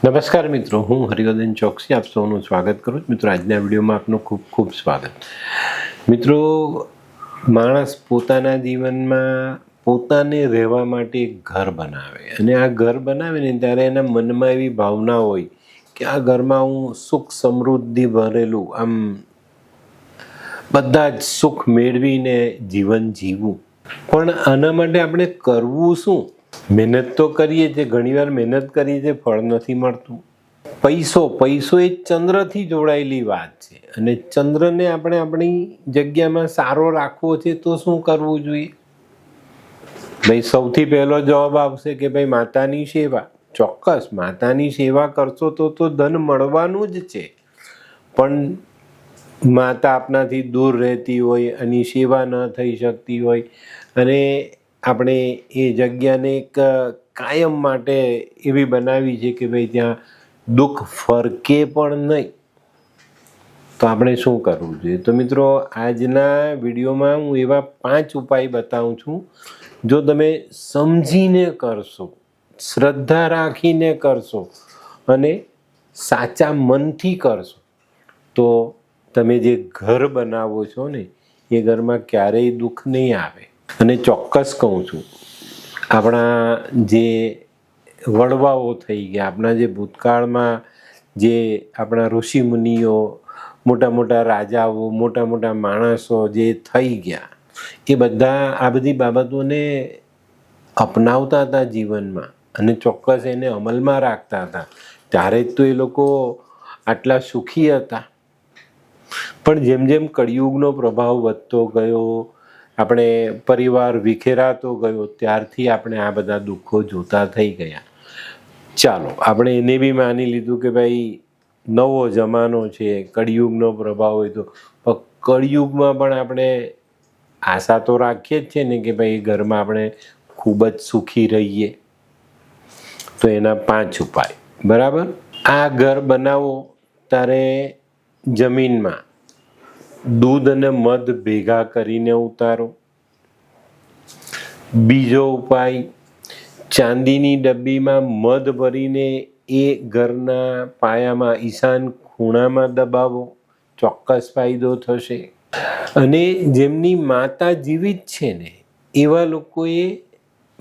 નમસ્કાર મિત્રો, હું હરિવર્ધન ચોકસી, આપ સૌનું સ્વાગત કરું છું. મિત્રો, આજના વિડીયોમાં આપનું ખૂબ ખૂબ સ્વાગત. મિત્રો, માણસ પોતાના જીવનમાં પોતાને રહેવા માટે એક ઘર બનાવે અને આ ઘર બનાવે ને ત્યારે એના મનમાં એવી ભાવના હોય કે આ ઘરમાં હું સુખ સમૃદ્ધિ ભરેલું, આમ બધા જ સુખ મેળવીને જીવન જીવું. પણ આના માટે આપણે કરવું શું? મહેનત તો કરીએ છીએ, ઘણીવાર મહેનત કરીએ છીએ, ફળ નથી મળતું. પૈસો પૈસો એ ચંદ્રથી જોડાયેલી વાત છે. અને ચંદ્રને આપણે આપણી જગ્યામાં સારો રાખવો છે તો શું કરવું જોઈએ? ભાઈ, સૌથી પહેલો જવાબ આવશે કે ભાઈ, માતાની સેવા. ચોક્કસ, માતાની સેવા કરશો તો તો ધન મળવાનું જ છે. પણ માતા આપનાથી દૂર રહેતી હોય, એની સેવા ન થઈ શકતી હોય. અને આપણે એ જગ્યાને એક કાયમ માટે એવી બનાવી છે કે ભાઈ ત્યાં દુઃખ ફરકે પણ નહીં. તો આપણે શું કરવું જોઈએ? તો મિત્રો, આજના વિડીયોમાં હું એવા પાંચ ઉપાય બતાવું છું. જો તમે સમજીને કરશો, શ્રદ્ધા રાખીને કરશો અને સાચા મનથી કરશો, તો તમે જે ઘર બનાવો છો ને, એ ઘરમાં ક્યારેય દુઃખ નહીં આવે. અને ચોક્કસ કહું છું, આપણા જે વડવાઓ થઈ ગયા, આપણા જે ભૂતકાળમાં જે આપણા ઋષિ મુનિઓ મોટા મોટા રાજાઓ, મોટા મોટા માણસો જે થઈ ગયા, એ બધા આ બધી બાબતોને અપનાવતા હતા જીવનમાં અને ચોક્કસ એને અમલમાં રાખતા હતા. ત્યારે જ તો એ લોકો આટલા સુખી હતા. પણ જેમ જેમ કળિયુગનો પ્રભાવ વધતો ગયો આપણે પરિવાર વિખેરાતો ગયો, ત્યારથી આપણે આ બધા દુઃખો જોતા થઈ ગયા. ચાલો, આપણે એને બી માની લીધું કે ભાઈ, નવો જમાનો છે, કળિયુગનો પ્રભાવ હોય તો. કળિયુગમાં પણ આપણે આશા તો રાખીએ જ છે ને કે ભાઈ, ઘરમાં આપણે ખૂબ જ સુખી રહીએ. તો એના પાંચ ઉપાય. બરાબર? આ ઘર બનાવો ત્યારે જમીનમાં. દૂધ અને મધ ભેગા કરીને ઉતારો. બીજો ઉપાય, ચાંદીની ડબ્બીમાં મધ ભરીને એ ઘરના પાયામાં ઈશાન ખૂણામાં દબાવો, ચોક્કસ ફાયદો થશે. અને જેમની માતા જીવિત છે ને, એવા લોકોએ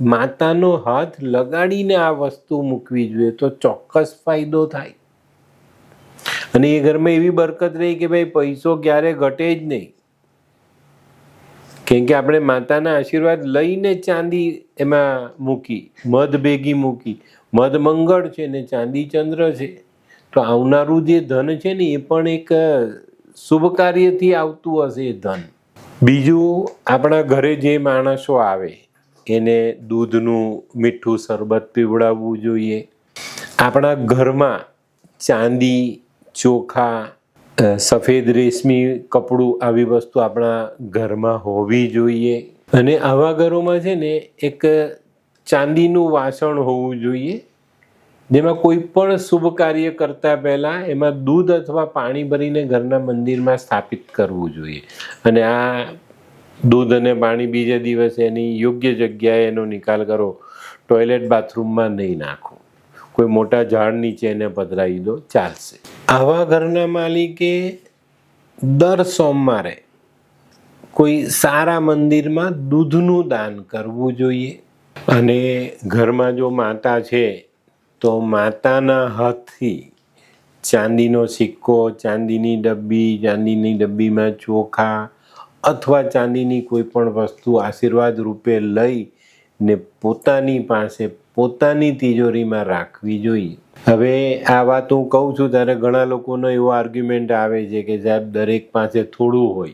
માતાનો હાથ લગાડીને આ વસ્તુ મૂકવી જોઈએ તો ચોક્કસ ફાયદો થાય. અને એ ઘરમાં એવી બરકત રહી કે ભાઈ પૈસો ક્યારે ઘટે જ નહીં. કેમ કે આપણે માતાના આશીર્વાદ લઈને ચાંદી એમાં મૂકી, મધ ભેગી મૂકી. મધ મંગળ છે ને ચાંદી ચંદ્ર છે. તો આવનારું જે ધન છે ને એ પણ એક શુભ કાર્યથી આવતું હશે એ ધન. બીજું, આપણા ઘરે જે માણસો આવે, એને દૂધનું મીઠું શરબત પીવડાવવું જોઈએ. આપણા ઘરમાં ચાંદી ચોખા સફેદ રેશમી કપડું આવી વસ્તુ આપણા ઘરમાં હોવી જોઈએ. અને આવા ઘરોમાં છે ને એક ચાંદીનું વાસણ હોવું જોઈએ. જેમાં કોઈ પણ શુભ કાર્ય કરતા પહેલાં એમાં દૂધ અથવા પાણી ભરીને ઘરના મંદિરમાં સ્થાપિત કરવું જોઈએ. અને આ દૂધ અને પાણી બીજા દિવસે એની યોગ્ય જગ્યાએ એનો નિકાલ કરો. ટોયલેટ બાથરૂમમાં નહીં નાખો. કોઈ મોટા ઝાડ નીચે એને પધરાવી દો, ચાલશે. આવા ઘરના માલિકે દર સોમવારે કોઈ સારા મંદિરમાં દૂધનું દાન કરવું જોઈએ અને ઘરમાં જો માતા છે, તો માતાના હાથથી ચાંદીનો સિક્કો, ચાંદીની ડબ્બી, ચાંદીની ડબ્બીમાં ચોખા અથવા ચાંદીની કોઈ પણ વસ્તુ આશીર્વાદ રૂપે લઈ ને પોતાની પાસે પોતાની તિજોરીમાં રાખવી જોઈએ. હવે આ વાત હું કહું છું, ત્યારે ઘણા લોકોનો એવો આર્ગ્યુમેન્ટ આવે છે કે સાહેબ, દરેક પાસે થોડું હોય.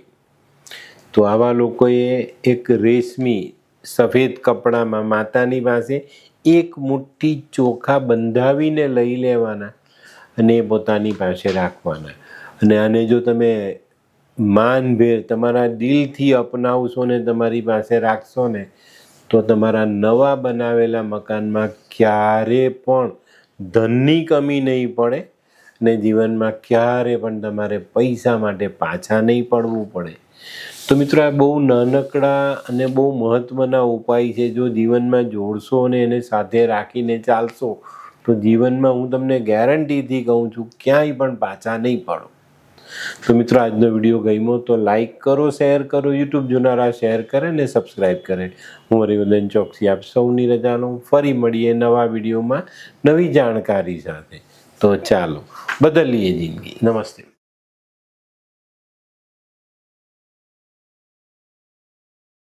તો આવા લોકોએ એક રેશમી સફેદ કપડામાં માતાની પાસે એક મુઠ્ઠી ચોખા બંધાવીને લઈ લેવાના અને એ પોતાની પાસે રાખવાના. અને આને જો તમે માનભેર તમારા દિલથી અપનાવશો ને તમારી પાસે રાખશો ને તો તમારા નવા બનાવેલા મકાનમાં ક્યારે પણ ધનની કમી નહીં પડે ને જીવનમાં ક્યારે પણ તમારે પૈસા માટે પાછા નહીં પડવું પડે. તો મિત્રો, આ બહુ નાનકડા અને બહુ મહત્ત્વના ઉપાય છે, જો જીવનમાં જોડશો અને એને સાથે રાખીને ચાલશો, તો જીવનમાં હું તમને ગેરંટીથી કહું છું, ક્યાંય પણ પાછા નહીં પડો. તો મિત્રો, આજનો વીડિયો ગમ્યો તો લાઇક કરો શેર કરો યુટ્યુબ જોનારા શેર કરે ને સબસ્ક્રાઈબ કરે. હું હરિવર્ધન ચોકસી આપ સૌની રજા લઉં ફરી મળીએ નવા વિડીયોમાં નવી જાણકારી સાથે. તો ચાલો, બદલીએ જિંદગી. નમસ્તે.